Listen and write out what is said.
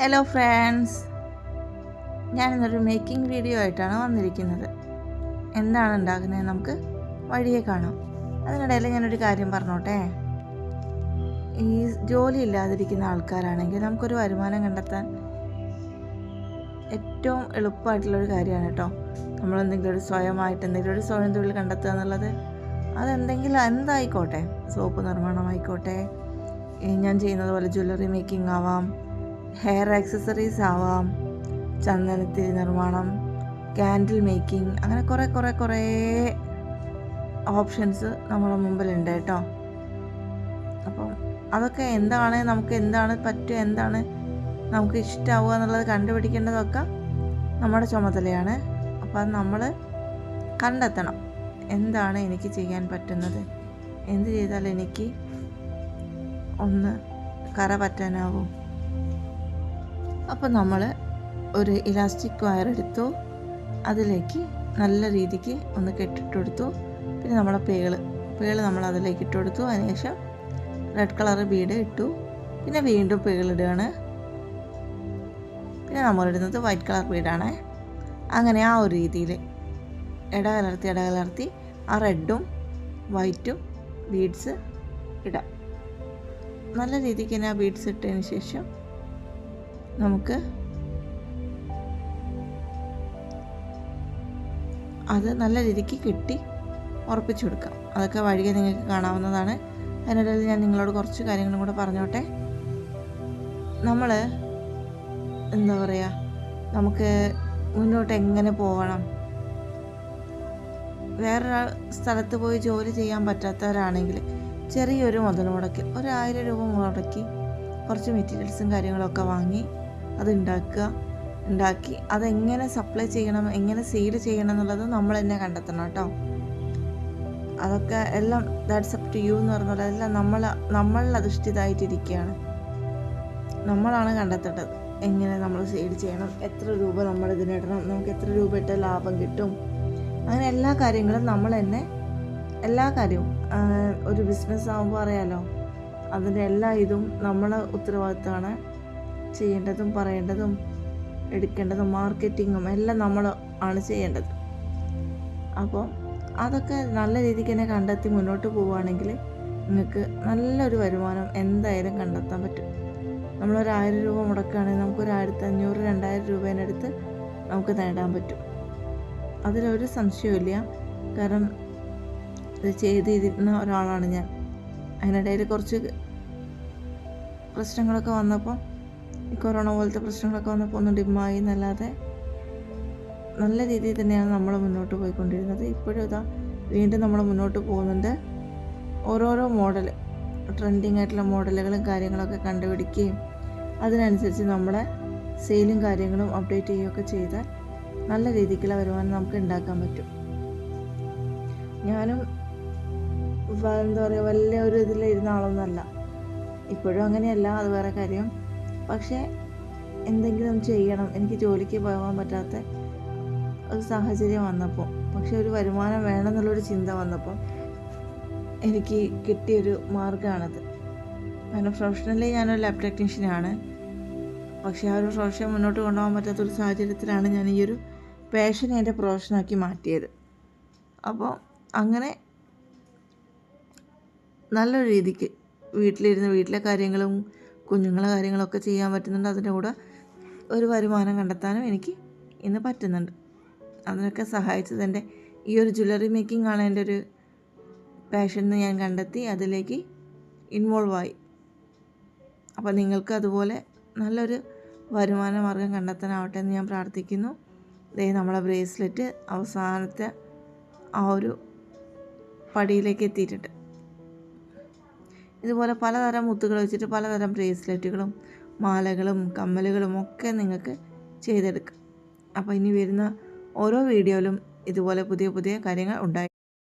Hello friends ഞാനിന്നൊരു making video ആയിട്ടാണ് വന്നിരിക്കുന്നത്. എന്താണ് ഉണ്ടാക്കുന്നത് നമുക്ക് വഴിയെ കാണാം. അതിനിടയിൽ ഞാനൊരു കാര്യം പറഞ്ഞോട്ടെ? ഈ ജോലി ഇല്ലാതിരിക്കുന്ന ആൾക്കാരാണെങ്കിൽ നമുക്കൊരു വരുമാനം കണ്ടെത്താൻ ഏറ്റവും എളുപ്പമായിട്ടുള്ളൊരു കാര്യമാണ് കേട്ടോ. നമ്മളെന്തെങ്കിലും ഒരു സ്വയമായിട്ട് എന്തെങ്കിലും ഒരു സ്വയം തൊഴിൽ കണ്ടെത്തുക എന്നുള്ളത്. അതെന്തെങ്കിലും എന്തായിക്കോട്ടെ? സോപ്പ് നിർമ്മാണമായിക്കോട്ടെ. ഞാൻ ചെയ്യുന്നത് പോലെ ജ്വല്ലറി മേക്കിംഗ് ആവാം. ഹെയർ ആക്സസറീസ് ആവാം ചന്ദനത്തിരി നിർമ്മാണം ക്യാൻഡിൽ മേക്കിംഗ് അങ്ങനെ കുറേ കുറേ കുറേ ഓപ്ഷൻസ് നമ്മുടെ മുമ്പിലുണ്ട് കേട്ടോ. അപ്പം അതൊക്കെ എന്താണ് നമുക്ക് എന്താണ് പറ്റുക എന്താണ് നമുക്ക് ഇഷ്ടമാവുക എന്നുള്ളത് കണ്ടുപിടിക്കേണ്ടതൊക്കെ നമ്മുടെ ചുമതലയാണ്. അപ്പം നമ്മൾ കണ്ടെത്തണം. എന്താണ് എനിക്ക് ചെയ്യാൻ പറ്റുന്നത്? എന്ത് ചെയ്താൽ എനിക്ക് ഒന്ന് കര പറ്റാനാവും? അപ്പോൾ നമ്മൾ ഒരു ഇലാസ്റ്റിക് വയർ എടുത്തു അതിലേക്ക് നല്ല രീതിക്ക് ഒന്ന് കെട്ടിട്ട് കൊടുത്തു. പിന്നെ നമ്മളെ പേൾ പേൾ നമ്മൾ അതിലേക്ക് ഇട്ട് കൊടുത്തു. അതിനുശേഷം റെഡ് കളർ ബീഡ് ഇട്ടു. പിന്നെ വീണ്ടും പേളിടുകയാണ് പിന്നെ നമ്മളിടുന്നത് വൈറ്റ് കളർ ബീഡാണ് അങ്ങനെ ആ ഒരു രീതിയിൽ ഇടകലർത്തി ഇടകലർത്തി ആ റെഡും വൈറ്റും ബീഡ്സ് ഇടാം. നല്ല രീതിക്ക് തന്നെ ആ ബീഡ്സ് ഇട്ടതിന് ശേഷം നമുക്ക് അത് നല്ല രീതിക്ക് കെട്ടി ഉറപ്പിച്ചു കൊടുക്കാം. അതൊക്കെ വഴിയെ നിങ്ങൾക്ക് കാണാവുന്നതാണ്. അതിനിടയിൽ ഞാൻ നിങ്ങളോട് കുറച്ച് കാര്യങ്ങളും കൂടെ പറഞ്ഞോട്ടെ. നമ്മൾ എന്താ പറയുക നമുക്ക് മുന്നോട്ട് എങ്ങനെ പോകണം വേറൊരാൾ സ്ഥലത്ത് പോയി ജോലി ചെയ്യാൻ പറ്റാത്തവരാണെങ്കിൽ ചെറിയൊരു മുതൽ മുടക്കി ഒരായിരം രൂപ മുടക്കി കുറച്ച് മെറ്റീരിയൽസും കാര്യങ്ങളൊക്കെ വാങ്ങി അത് ഉണ്ടാക്കുക ഉണ്ടാക്കി അതെങ്ങനെ സപ്ലൈ ചെയ്യണം എങ്ങനെ സെയിൽ ചെയ്യണം എന്നുള്ളത് നമ്മൾ തന്നെ കണ്ടെത്തണം കേട്ടോ. അതൊക്കെ എല്ലാം ദാറ്റ്സ് അപ് ടു യു എന്ന് പറഞ്ഞാൽ എല്ലാം നമ്മൾ നമ്മളിൽ അധിഷ്ഠിതമായിട്ടിരിക്കുകയാണ്. നമ്മളാണ് കണ്ടെത്തേണ്ടത് എങ്ങനെ നമ്മൾ സെയിൽ ചെയ്യണം എത്ര രൂപ നമ്മൾ ഇതിനിടണം നമുക്ക് എത്ര രൂപ ഇട്ട ലാഭം കിട്ടും. അങ്ങനെ എല്ലാ കാര്യങ്ങളും നമ്മൾ തന്നെ എല്ലാ കാര്യവും ഒരു ബിസിനസ് ആകുമ്പോൾ അറിയാലോ. അതിന്റെ എല്ലാ ഇതും നമ്മളെ ഉത്തരവാദിത്തമാണ്. ചെയ്യേണ്ടതും പറയേണ്ടതും എടുക്കേണ്ടതും മാർക്കറ്റിങ്ങും എല്ലാം നമ്മൾ ആണ് ചെയ്യേണ്ടത്. അപ്പോൾ അതൊക്കെ നല്ല രീതിക്ക് തന്നെ കണ്ടെത്തി മുന്നോട്ട് പോവുകയാണെങ്കിൽ നിങ്ങൾക്ക് നല്ലൊരു വരുമാനം എന്തായാലും കണ്ടെത്താൻ പറ്റും. നമ്മളൊരായിരം രൂപ മുടക്കുകയാണെങ്കിൽ നമുക്കൊരു ആയിരത്തി അഞ്ഞൂറ് രണ്ടായിരം രൂപേനടുത്ത് നമുക്ക് നേടാൻ പറ്റും. അതിലൊരു സംശയമില്ല കാരണം ഇത് ചെയ്തിരുന്ന ഒരാളാണ് ഞാൻ. അതിനിടയിൽ കുറച്ച് പ്രശ്നങ്ങളൊക്കെ വന്നപ്പോൾ ഈ കൊറോണ പോലത്തെ പ്രശ്നങ്ങളൊക്കെ വന്നപ്പോൾ ഒന്ന് ഡിമ്മായി എന്നല്ലാതെ നല്ല രീതിയിൽ തന്നെയാണ് നമ്മൾ മുന്നോട്ട് പോയിക്കൊണ്ടിരുന്നത്. ഇപ്പോഴും ഇതാ വീണ്ടും നമ്മൾ മുന്നോട്ട് പോകുന്നുണ്ട്. ഓരോരോ മോഡൽ ട്രെൻഡിങ് ആയിട്ടുള്ള മോഡലുകളും കാര്യങ്ങളൊക്കെ കണ്ടുപിടിക്കുകയും അതിനനുസരിച്ച് നമ്മുടെ സെയിലും കാര്യങ്ങളും അപ്ഡേറ്റ് ചെയ്യുകയൊക്കെ ചെയ്താൽ നല്ല രീതിക്കുള്ള വരുമാനം നമുക്ക് ഉണ്ടാക്കാൻ പറ്റും. ഞാനും എന്താ പറയുക വലിയ ഒരു ഇതിലിരുന്ന ആളൊന്നുമല്ല. ഇപ്പോഴും അങ്ങനെയല്ല. അത് വേറെ കാര്യം. പക്ഷേ എന്തെങ്കിലും ചെയ്യണം. എനിക്ക് ജോലിക്ക് പോകാൻ പറ്റാത്ത ഒരു സാഹചര്യം വന്നപ്പോൾ പക്ഷെ ഒരു വരുമാനം വേണമെന്നുള്ളൊരു ചിന്ത വന്നപ്പോൾ എനിക്ക് കിട്ടിയൊരു മാർഗമാണത്. കാരണം പ്രൊഫഷണലി ഞാനൊരു ലാബ് ടെക്നീഷ്യനാണ് പക്ഷേ ആ ഒരു പ്രൊഫഷൻ മുന്നോട്ട് കൊണ്ടുപോകാൻ പറ്റാത്തൊരു സാഹചര്യത്തിലാണ് ഞാൻ ഈ ഒരു പാഷനെ എന്റെ പ്രൊഫഷനാക്കി മാറ്റിയത്. അപ്പോൾ അങ്ങനെ നല്ലൊരു രീതിക്ക് വീട്ടിലിരുന്ന് വീട്ടിലെ കാര്യങ്ങളും കുഞ്ഞുങ്ങളെ കാര്യങ്ങളൊക്കെ ചെയ്യാൻ പറ്റുന്നുണ്ട്. അതിന്റെ കൂടെ ഒരു വരുമാനം കണ്ടെത്താനും എനിക്ക് ഇന്ന് പറ്റുന്നുണ്ട്. അതിനൊക്കെ സഹായിച്ചത് എന്റെ ഈ ഒരു ജ്വല്ലറി മേക്കിംഗ് ആണ് എന്റെ ഒരു പാഷൻ എന്ന് ഞാൻ കണ്ടെത്തി. അതിലേക്ക് ഇൻവോൾവ് ആയി. അപ്പോൾ നിങ്ങൾക്ക് അതുപോലെ നല്ലൊരു വരുമാന മാർഗം കണ്ടെത്താനാവട്ടെ എന്ന് ഞാൻ പ്രാർത്ഥിക്കുന്നു. ദേ നമ്മളെ ബ്രേസ്ലെറ്റ് അവസാനത്തെ ആ ഒരു പടിയിലേക്ക് എത്തിയിട്ടുണ്ട്. ഇതുപോലെ പലതരം മുത്തുകൾ വെച്ചിട്ട് പലതരം ബ്രേസ്ലെറ്റുകളും മാലകളും കമ്മലുകളും ഒക്കെ നിങ്ങൾക്ക് ചെയ്തെടുക്കാം. അപ്പോൾ ഇനി വരുന്ന ഓരോ വീഡിയോയിലും ഇതുപോലെ പുതിയ പുതിയ കാര്യങ്ങൾ ഉണ്ടായി